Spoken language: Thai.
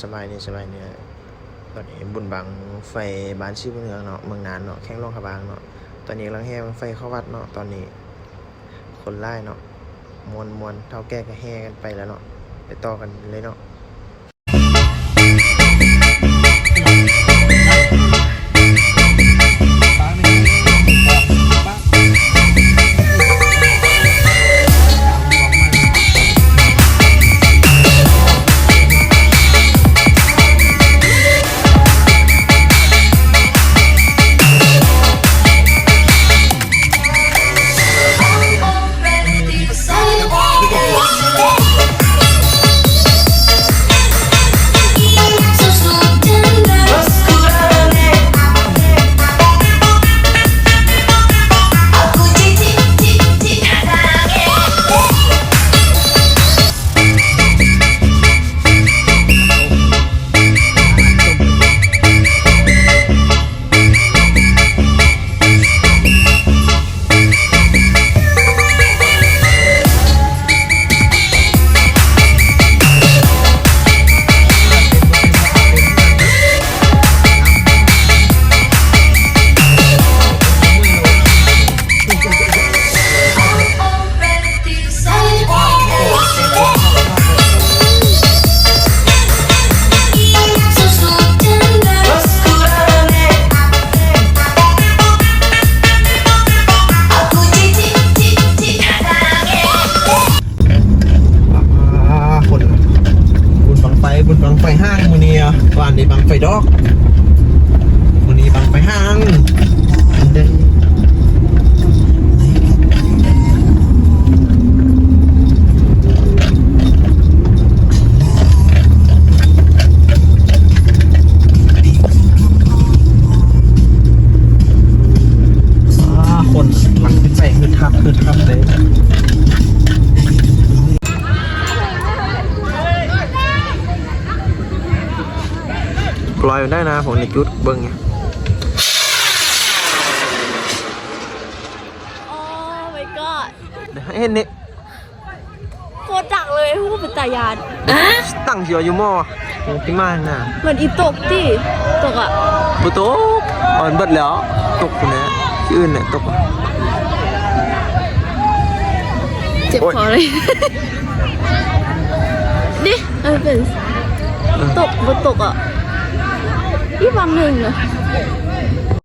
สบายนี่สบายเนี่ยตอนนี้บุญบังไฟบ้านชื่อเมืองเนาะเมืองนานเนาะแข้งลงขบางเนาะตอนนี้ลังแห้งไฟเข้าวัดเนาะตอนนี้ คนไล่เนาะมวนมวนเท่าแก้ก็แห่กันไปแล้วเนาะไปต่อกันเลยเนาะ อกวันนี้บังไปห้างเดิน ลอยได้นะผมในจุดเบิ้งไงโอ้ my god เดี๋ยวให้เห็นนี่โคตรดักเลยพูดเป็นตายานตั้งเสียวอยู่หม้อพี่มาน่ะเหมือนอีตกที่ตกอะปุตกอ่อนเบิดแล้ว ตกคนนี้ที่อื่นเนี่ยตกเจ็บโอ๊ยคอเลยดิเออเป็นตกบนตกอะ ที่บางหนึ่งอะ